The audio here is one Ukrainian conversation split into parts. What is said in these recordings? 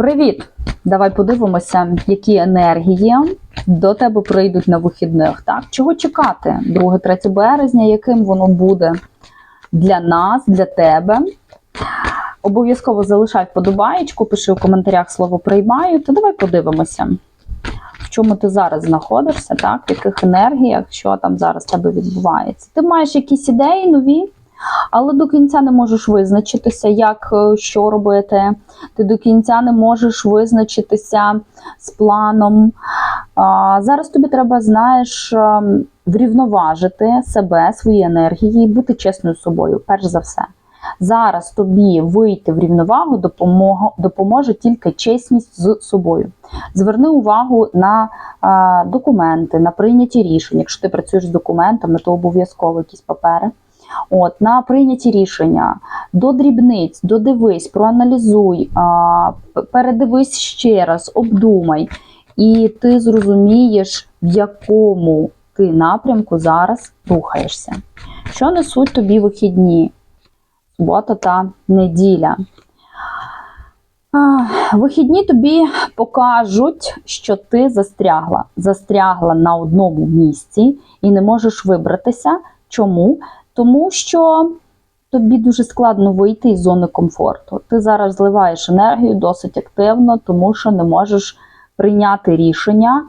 Привіт! Давай подивимося, які енергії до тебе прийдуть на вихідних. Так? Чого чекати? 2-3 березня, яким воно буде для нас, для тебе. Обов'язково залишай вподобаєчку, пиши в коментарях слово приймаю, то давай подивимося, в чому ти зараз знаходишся, так? в яких енергіях, що там зараз в тебе відбувається. Ти маєш якісь ідеї нові, але до кінця не можеш визначитися, як е, що робити. Ти до кінця не можеш визначитися з планом. А, зараз тобі треба, знаєш, ем, врівноважити себе, свої енергії, бути чесною з собою, перш за все. Зараз тобі вийти в рівновагу допомога, допоможе тільки чесність з собою. Зверни увагу на а, документи, на прийняті рішення. Якщо ти працюєш з документами, то обов'язково якісь папери. От, на прийняті рішення, до дрібниць, додивись, проаналізуй, а, передивись ще раз, обдумай, і ти зрозумієш, в якому ти напрямку зараз рухаєшся. Що несуть тобі вихідні? Субота та неділя. Вихідні тобі покажуть, що ти застрягла. Застрягла на одному місці і не можеш вибратися. Чому? Тому що тобі дуже складно вийти із зони комфорту. Ти зараз зливаєш енергію досить активно, тому що не можеш прийняти рішення,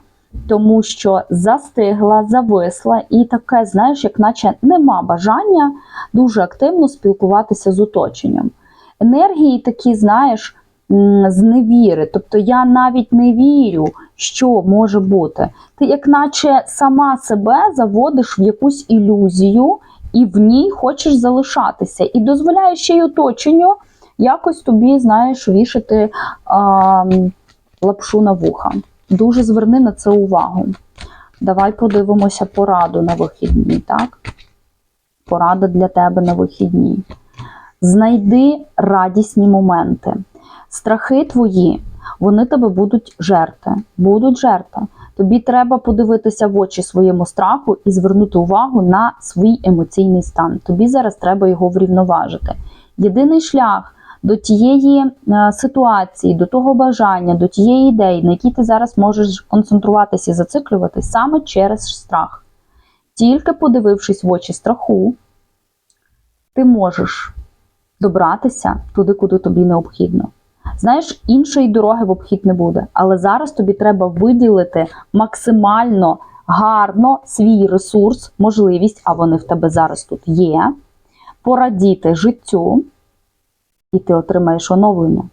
тому що застигла, зависла, і таке, знаєш, як наче нема бажання дуже активно спілкуватися з оточенням. Енергії такі, знаєш, м, з невіри. Тобто я навіть не вірю, що може бути. Ти, як наче сама себе заводиш в якусь ілюзію, і в ній хочеш залишатися, і дозволяєш ще й оточенню якось тобі, знаєш, вішати а, лапшу на вуха. Дуже зверни на це увагу. Давай подивимося пораду на вихідні, так? Порада для тебе на вихідні. Знайди радісні моменти. Страхи твої, вони тебе будуть жерти. Будуть жерти. Тобі треба подивитися в очі своєму страху і звернути увагу на свій емоційний стан. Тобі зараз треба його врівноважити. Єдиний шлях до тієї е, ситуації, до того бажання, до тієї ідеї, на якій ти зараз можеш концентруватися і зациклюватися саме через страх. Тільки подивившись в очі страху, ти можеш добратися туди, куди тобі необхідно. Знаєш, іншої дороги в обхід не буде. Але зараз тобі треба виділити максимально гарно свій ресурс, можливість, а вони в тебе зараз тут є, порадіти життю, і ти отримаєш оновлення.